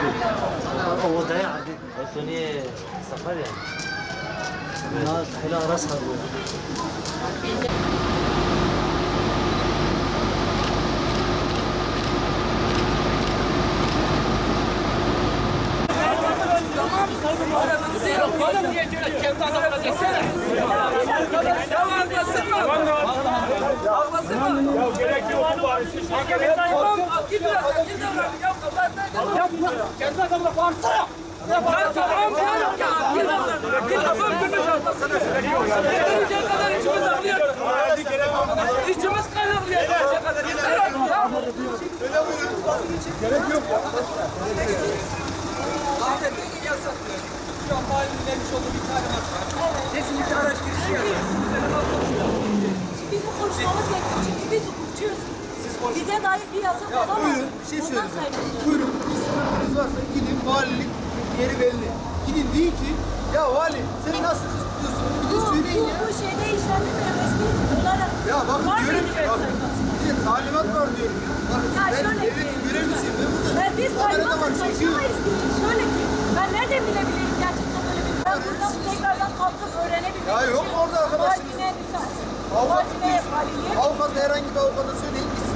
سفاري هو ضيعة دي الثانية سفاري يعني الناس حلقة راسها. Oğlum niye diyor ki kendi adamına desene? Yok bari. Siz gerek yok. İçimiz kaynıyor. Şu an mahallenin vermiş olduğu bir talimat var. Kesinlikle araç girişi yasak. Bizim konuşmamız gerekiyor çünkü biz hukukçuyuz. Bize dair bir yasak olamaz. Buyurun bir şey söyleyeceğim. Buyurun bir sıkıntınız varsa gidin valilik yeri belli. Gidin deyin ki ya vali seni nasıl kısıtlıyorsun? Bir de söyleyin ya. bu şeyde işlenmiyor resmi olarak. Ya bakın Var diyorum ki bak bir de talimat var diyorum ya. Bakın Ya ben devletin görevlisiyim. Ben burada Ben biz kamerada var çekiyorum. çalışamayız ki. Şöyle ki ben nereden bilebilirim gerçekten böyle bir Ben buradan tekrardan kalkıp öğrenebilirim. Ya yok orada arkadaşınız? Müsaade. Avukat. Avukat herhangi bir avukata söyleyin gitsin